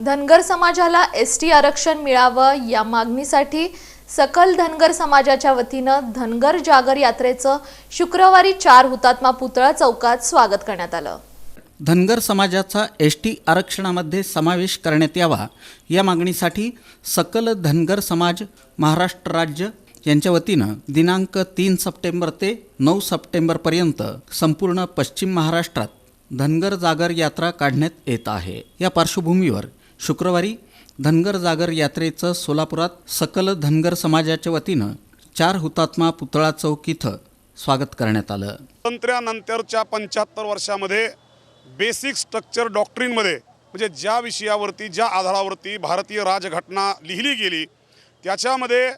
धनगर समाजाला S T आरक्षण मिळावं या मागणीसाठी सकल धनगर समाजाच्या वतीनं धनगर जागर यात्रेचं शुक्रवारी चार हुतात्मा पुतळा चौकात स्वागत करण्यात आलं. धनगर समाजाचा एस टी आरक्षणामध्ये समावेश करण्यात यावा या मागणीसाठी सकल धनगर समाज महाराष्ट्र राज्य यांच्या वतीनं दिनांक तीन सप्टेंबर ते नऊ सप्टेंबरपर्यंत संपूर्ण पश्चिम महाराष्ट्रात धनगर जागर यात्रा काढण्यात येत आहे. या पार्श्वभूमीवर शुक्रवारी धनगर जागर यात्रेचं सोलापुरात सकल धनगर समाजाच्या वतीनं चार हुतात्मा पुतळा चौक इथं स्वागत करण्यात आलं. स्वातंत्र्यानंतरच्या पंच्याहत्तर वर्षामध्ये बेसिक स्ट्रक्चर डॉक्ट्रीनमध्ये म्हणजे ज्या विषयावरती ज्या आधारावरती भारतीय राजघटना लिहिली गेली त्याच्यामध्ये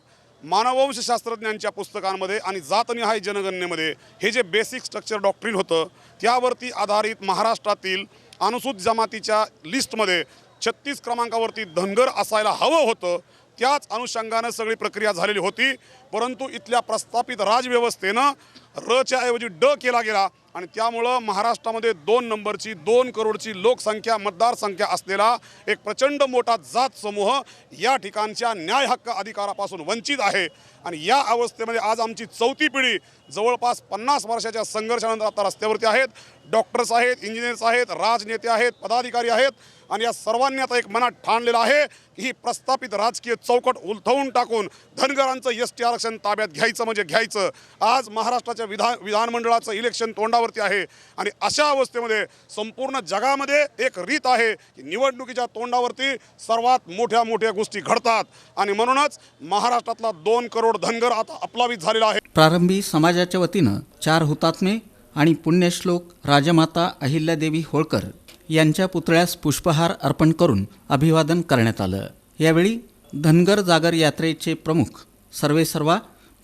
मानववंशशास्त्रज्ञांच्या पुस्तकांमध्ये आणि जातनिहाय जनगणनेमध्ये हे जे बेसिक स्ट्रक्चर डॉक्ट्रीन होतं त्यावरती आधारित महाराष्ट्रातील अनुसूचित जमातीच्या लिस्टमध्ये छत्तीस क्रमांकावरती धनगर असायला हवं होतं. त्याच अनुषंगानं सगळी प्रक्रिया झालेली होती. परंतु इथल्या प्रस्थापित राजव्यवस्थेनं रच्या ऐवजी ड केला गेला आणि त्यामुळं महाराष्ट्रामध्ये दोन नंबरची दोन करोडची लोकसंख्या मतदारसंख्या असलेला एक प्रचंड मोठा जात समूह या ठिकाणच्या न्याय हक्क अधिकारापासून वंचित आहे. आणि या अवस्थेमध्ये आज आमची चौथी पिढी जवळपास पन्नास वर्षाच्या संघर्षानंतर आता रस्त्यावरती आहेत. डॉक्टर्स आहेत इंजिनियर्स आहेत राजनेते आहेत पदाधिकारी आहेत. आणि या सर्वांनी आता एक मनात ठाणलेलं आहे की ही प्रस्थापित राजकीय चौकट उलथवून टाकून धनगरांचं एस टी आरक्षण ताब्यात घ्यायचं म्हणजे घ्यायचं. आज महाराष्ट्राच्या विधान विधानमंडळाचं इलेक्शन तोंडावरती आहे. आणि अशा अवस्थेमध्ये संपूर्ण जगामध्ये एक रीत आहे की निवडणुकीच्या तोंडावरती सर्वात मोठ्या मोठ्या गोष्टी घडतात. आणि म्हणूनच महाराष्ट्रातला दोन करोड धनगर आता अपलावित झालेला आहे. प्रारंभी समाजाच्या वतीनं चार हुतात्मे आणि पुण्यश्लोक राजमाता अहिल्यादेवी होळकर यांच्या पुतळ्यास पुष्पहार अर्पण करून अभिवादन करण्यात आलं. यावेळी धनगर जागर यात्रेचे प्रमुख सर्वेसर्वा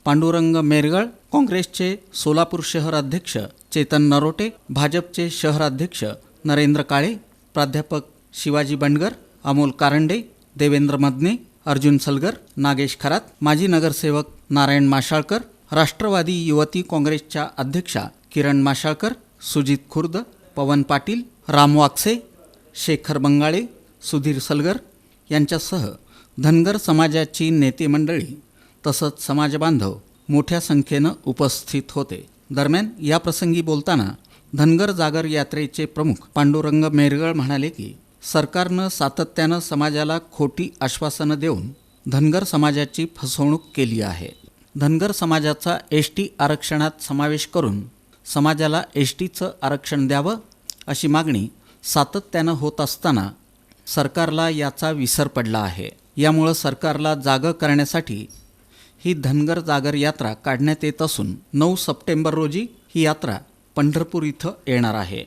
पांडुरंग मेरगळ काँग्रेसचे सोलापूर शहर अध्यक्ष चेतन नरोटे भाजपचे शहराध्यक्ष नरेंद्र काळे प्राध्यापक शिवाजी बंडगर अमोल कारंडे देवेंद्र मदने अर्जुन सलगर नागेश खरात माजी नगरसेवक नारायण माशाळकर राष्ट्रवादी युवती काँग्रेसच्या अध्यक्षा किरण माशाळकर सुजित खुर्द पवन पाटील राम वाक्से शेखर बंगाळे सुधीर सलगर यांच्यासह धनगर समाजाची नेते मंडळी तसंच समाजबांधव मोठ्या संख्येनं उपस्थित होते. दरम्यान या प्रसंगी बोलताना धनगर जागर यात्रेचे प्रमुख पांडुरंग मेरगळ म्हणाले की सरकारनं सातत्यानं समाजाला खोटी आश्वासनं देऊन धनगर समाजाची फसवणूक केली आहे. धनगर समाजाचा एस टी आरक्षणात समावेश करून समाजाला एस टीचं आरक्षण द्यावं अशी मागणी सातत्यानं होत असताना सरकारला याचा विसर पडला आहे. यामुळं सरकारला जागं करण्यासाठी ही धनगर जागर यात्रा काढण्यात येत असून नऊ सप्टेंबर रोजी ही यात्रा पंढरपूर इथं येणार आहे.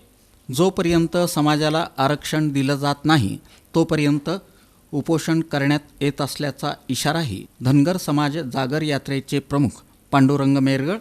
जोपर्यंत समाजाला आरक्षण दिलं जात नाही तोपर्यंत उपोषण करण्यात येत असल्याचा इशाराही धनगर समाज जागर यात्रेचे प्रमुख पांडुरंग मेरगळ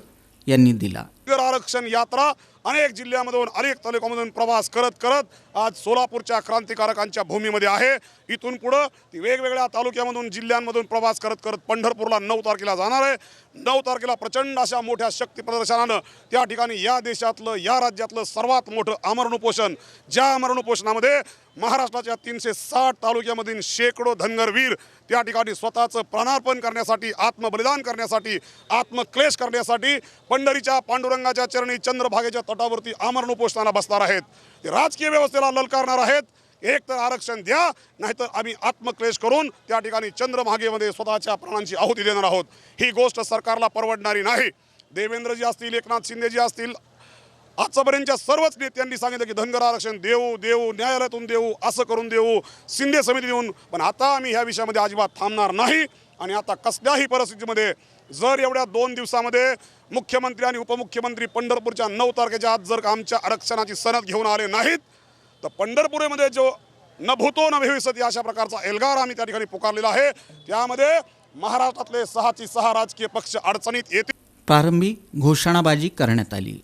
यांनी दिला. आरक्षण यात्रा अनेक जिल्ह्यामधून अनेक तालुक्यामधून प्रवास करत करत आज सोलापूरच्या क्रांतिकारकांच्या भूमीमध्ये आहे. इथून पुढं ती वेगवेगळ्या तालुक्यामधून जिल्ह्यांमधून प्रवास करत करत पंढरपूरला नऊ तारखेला जाणार आहे. नऊ तारखेला प्रचंड अशा मोठ्या शक्ती प्रदर्शनानं त्या ठिकाणी या देशातलं या राज्यातलं सर्वात मोठं आमरण उपोषण ज्या आमरण उपोषणामध्ये महाराष्ट्राच्या तीनशे साठ तालुक्यामधील शेकडो धनगरवीर त्या ठिकाणी स्वतःचं प्राणार्पण करण्यासाठी आत्मबलिदान करण्यासाठी आत्मक्लेश करण्यासाठी पंढरीच्या पांडुरंगाच्या चरणी चंद्रभागेच्या तटावरती आमरण उपोषणाला बसणार आहेत. ते राजकीय व्यवस्थेला ललकारणार आहेत. एक तर आरक्षण द्या नाहीतर आम्ही आत्मक्लेश करून त्या ठिकाणी चंद्रभागेमध्ये स्वतःच्या प्राणांची आहुती देणार आहोत. ही गोष्ट सरकारला परवडणारी नाही. देवेंद्रजी असतील एकनाथ शिंदेजी असतील आजपर्यंतच्या सर्वच नेत्यांनी सांगितलं की धनगर आरक्षण देऊ देऊ न्यायालयातून देऊ असं करून देऊ शिंदे समिती देऊन. पण आता आम्ही ह्या विषयामध्ये अजिबात थांबणार नाही. आणि आता कसल्याही परिस्थितीमध्ये जर एवढ्या दोन दिवसामध्ये मुख्यमंत्री आणि उपमुख्यमंत्री पंढरपूरच्या नऊ तारखेच्या आज जर का आमच्या आरक्षणाची सनद घेऊन आले नाहीत तर पंढरपूरमध्ये जो न भूतो न भविष्यती अशा प्रकारचा एल्गार आम्ही त्या ठिकाणी पुकारलेला आहे. त्यामध्ये महाराष्ट्रातले सहाची सहा राजकीय पक्ष अडचणीत येतील. प्रारंभी घोषणाबाजी करण्यात आली.